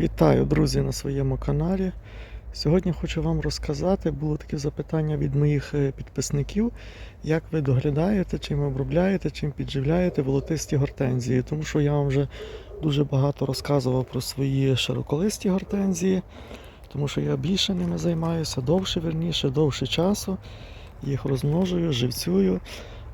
Вітаю, друзі, на своєму каналі. Сьогодні хочу вам розказати, було таке запитання від моїх е, підписників, як ви доглядаєте, чим обробляєте, чим підживляєте волотисті гортензії. Тому що я вам вже дуже багато розказував про свої широколисті гортензії, тому що я більше ними займаюся, довше верніше, довше часу. Їх розмножую, живцюю.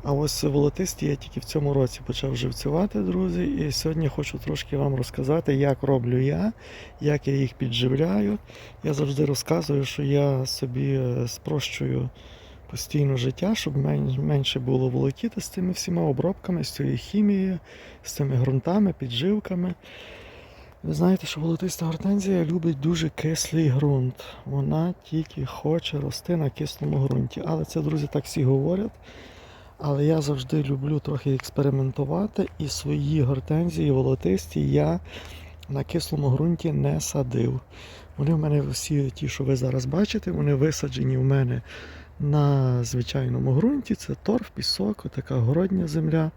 А ось волотисті я тільки в цьому році почав живцювати, друзі. І сьогодні хочу трошки вам розказати, як роблю я, як я їх підживляю. Я завжди розказую, що я собі е, спрощую постійно життя, щоб менше було волокіти з цими всіма обробками, з цією хімією, з цими ґрунтами, підживками. Ви знаєте, що волотиста гортензія любить дуже кислий ґрунт. Вона тільки хоче рости на кислому ґрунті. Але це, друзі, так всі говорять. Але я завжди люблю трохи експериментувати і свої гортензії волотисті я на кислому ґрунті не садив. Вони в мене всі ті, що ви зараз бачите, вони висаджені в мене на звичайному ґрунті. Це торф, пісок, така городня земля.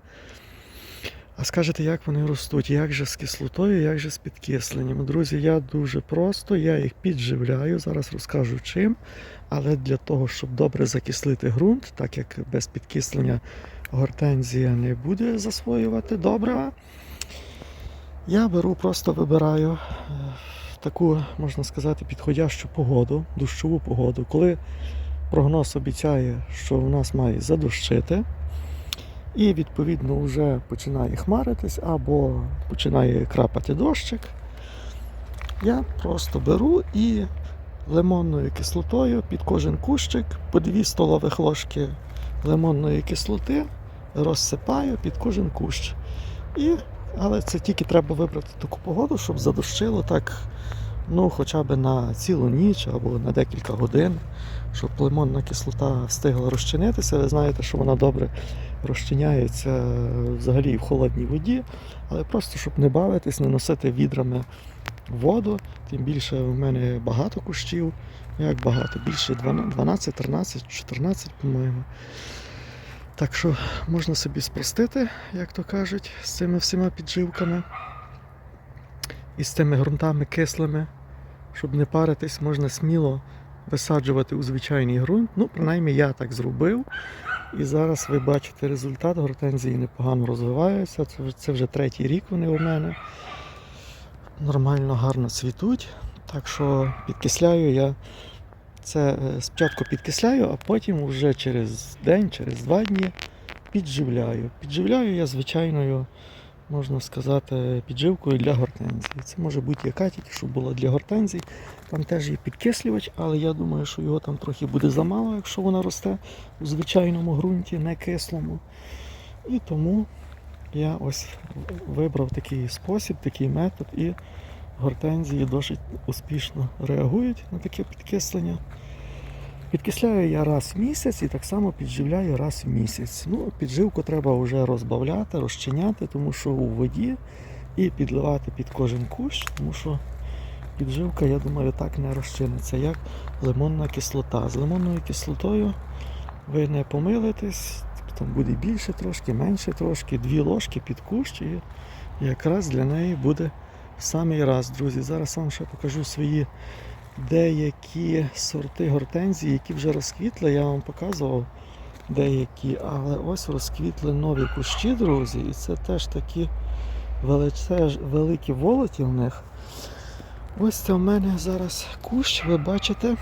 А скажете, як вони ростуть? Як же з кислотою, як же з підкисленням? Друзі, я дуже просто, я їх підживляю, зараз розкажу чим. Але для того, щоб добре закислити ґрунт, так як без підкислення гортензія не буде засвоювати добрива, я беру, просто вибираю е, таку, можна сказати, підходящу погоду, дощову погоду. Коли прогноз обіцяє, що в нас має задощити, і відповідно вже починає хмаритись або починає крапати дощик, я просто беру і лимонною кислотою під кожен кущик по 2 столових ложки лимонної кислоти розсипаю під кожен кущ. І, але це тільки треба вибрати таку погоду, щоб задощило так, ну, хоча б на цілу ніч або на декілька годин, щоб лимонна кислота встигла розчинитися. Ви знаєте, що вона добре розчиняється взагалі в холодній воді, але просто щоб не бавитись, не носити відрами воду. Тим більше в мене багато кущів. Як багато? Більше 12, 13, 14, по-моєму. Так що можна собі спростити, як то кажуть, з цими всіма підживками. І з цими ґрунтами кислими. Щоб не паритись, можна сміло висаджувати у звичайний ґрунт. Ну, принаймні я так зробив. І зараз ви бачите результат. Гортензії непогано розвиваються. Це, вже- це вже третій рік вони у мене нормально, гарно цвітуть. Так що підкисляю я це е, спочатку підкисляю, а потім вже через день, через два дні підживляю. Підживляю я звичайною, можна сказати, підживкою для гортензії. Це може бути яка тільки, щоб була для гортензій. Там теж є підкислювач, але я думаю, що його там трохи буде замало, якщо вона росте у звичайному ґрунті, не кислому. І тому я ось вибрав такий спосіб, такий метод, і гортензії досить успішно реагують на таке підкислення. Підкисляю я раз в місяць і так само підживляю раз в місяць. Ну, підживку треба вже розбавляти, розчиняти, тому що у воді і підливати під кожен кущ, тому що підживка, я думаю, так не розчиниться, як лимонна кислота. З лимонною кислотою ви не помилитесь, там буде більше трошки, менше трошки, дві ложки під кущ, і якраз для неї буде в самий раз, друзі. Зараз вам ще покажу свої деякі сорти гортензії, які вже розквітли. Я вам показував деякі, але ось розквітли нові кущі, друзі, і це теж такі великі волоті в них. Ось це в мене зараз кущ, ви бачите.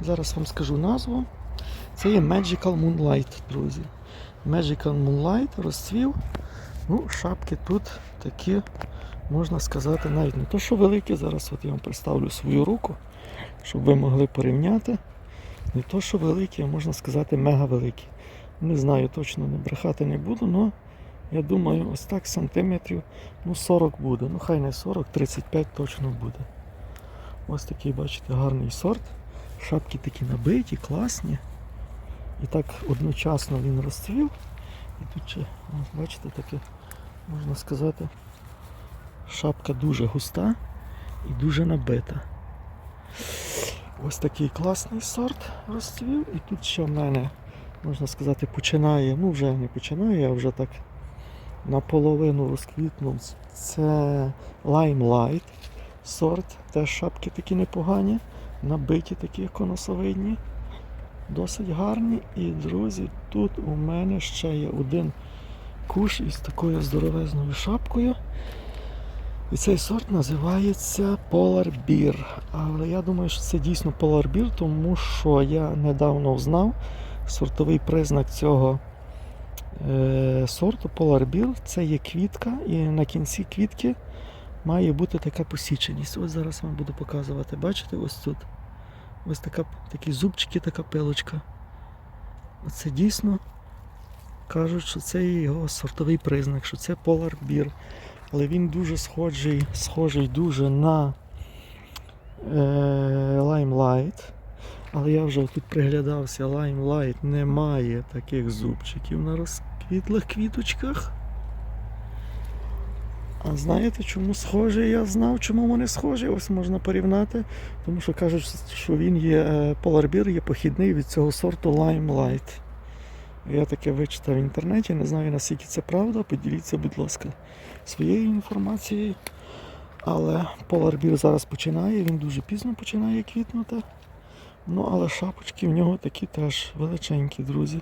Зараз вам скажу назву. Це є Magical Moonlight, друзі. Magical Moonlight розцвів. Ну, шапки тут такі, можна сказати, навіть не то, що великі. Зараз от я вам представлю свою руку, щоб ви могли порівняти. Не то, що великі, а можна сказати, мега великі. Не знаю, точно не брехати не буду, але я думаю, ось так сантиметрів ну 40 буде. Ну хай не 40, 35 точно буде. Ось такий, бачите, гарний сорт. Шапки такі набиті, класні. І так одночасно він розцвів. І тут ще, бачите, таке, можна сказати, шапка дуже густа і дуже набита. Ось такий класний сорт розцвів. І тут ще в мене, можна сказати, починає, ну вже не починає, а вже так наполовину розквітнув. Це Limelight. сорт. Теж шапки такі непогані, набиті такі конусовидні. Досить гарні. І, друзі, тут у мене ще є один куш із такою здоровезною шапкою. І цей сорт називається Polar Beer. Але я думаю, що це дійсно Polar Beer, тому що я недавно узнав сортовий признак цього е, сорту Polar Beer. Це є квітка, і на кінці квітки має бути така посіченість. Ось зараз вам буду показувати. Бачите, ось тут. Ось така, такі зубчики, така пилочка. Оце дійсно кажуть, що це його сортовий признак, що це Polar Beer. Але він дуже схожий, схожий дуже на е, Limelight. Але я вже тут приглядався, Limelight не має таких зубчиків на розквітлих квіточках. А знаєте, чому схожі? Я знав, чому вони схожі. Ось можна порівняти. Тому що кажуть, що він є е, Polar Beer є похідний від цього сорту Limelight. Я таке вичитав в інтернеті, не знаю наскільки це правда. Поділіться, будь ласка, своєю інформацією. Але Beer зараз починає, він дуже пізно починає квітнути. Ну, але шапочки в нього такі теж величенькі, друзі.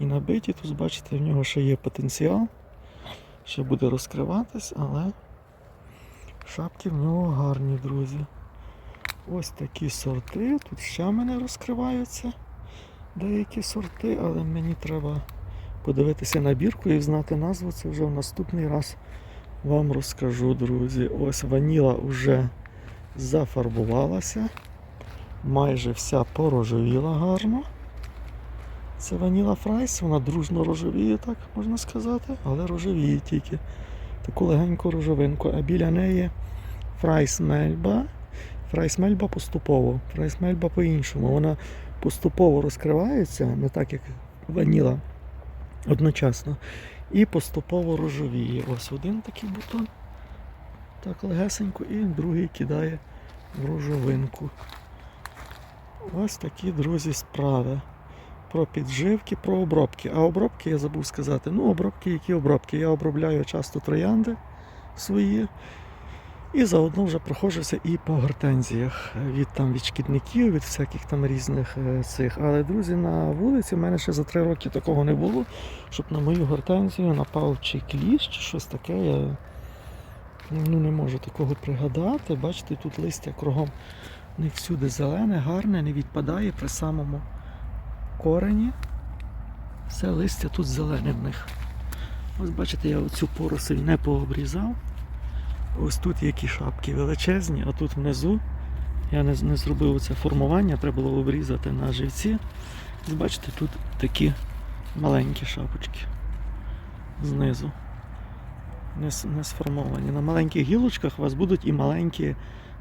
І набиті, тут бачите, в нього ще є потенціал. Ще буде розкриватись, але шапки в нього гарні, друзі. Ось такі сорти. Тут ще мене розкриваються деякі сорти, але мені треба подивитися на бірку і знати назву. Це вже в наступний раз вам розкажу, друзі. Ось ваніла вже зафарбувалася. Майже вся порожевіла гарно. Це ваніла фрайс, вона дружно рожевіє, так можна сказати, але рожевіє тільки. Таку легеньку рожевинку. А біля неї фрайс мельба. Фрайс мельба поступово. Фрайс мельба по-іншому. Вона поступово розкривається, не так як ваніла одночасно. І поступово рожевіє. Ось один такий бутон. Так легесенько, і другий кидає в рожовинку. Ось такі, друзі, справи. Про підживки, про обробки. А обробки я забув сказати. Ну, обробки, які обробки. Я обробляю часто троянди свої. І заодно вже проходжуся і по гортензіях від там від шкідників, від всяких там різних е, цих. Але друзі, на вулиці в мене ще за три роки такого не було, щоб на мою гортензію напав чи кліщ, чи щось таке. Я ну, не можу такого пригадати. Бачите, тут листя кругом не всюди зелене, гарне, не відпадає при самому корені. Все листя тут зелене в них. Ось бачите, я оцю поросль не пообрізав. Ось тут які шапки величезні, а тут внизу я не, не зробив це формування, треба було обрізати на живці. Ось бачите, тут такі маленькі шапочки знизу. Не, не сформовані. На маленьких гілочках у вас будуть і маленькі,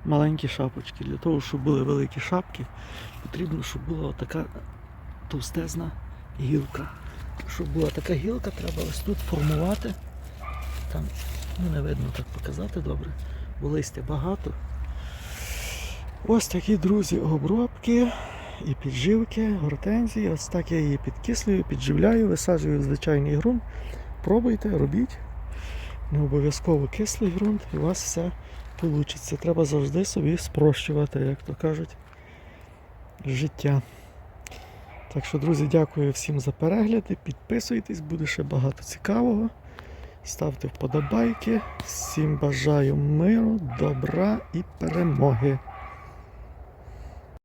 маленькі шапочки. Для того, щоб були великі шапки, потрібно, щоб була така товстезна гілка. Щоб була така гілка, треба ось тут формувати. Там Ну, не видно так показати добре, бо листя багато. Ось такі, друзі, обробки і підживки, гортензії. Ось так я її підкислюю, підживляю, висаджую в звичайний ґрунт. Пробуйте, робіть. Не обов'язково кислий ґрунт, і у вас все вийде. Треба завжди собі спрощувати, як то кажуть, життя. Так що, друзі, дякую всім за перегляди. Підписуйтесь, буде ще багато цікавого. Ставте вподобайки. Всім бажаю миру, добра і перемоги.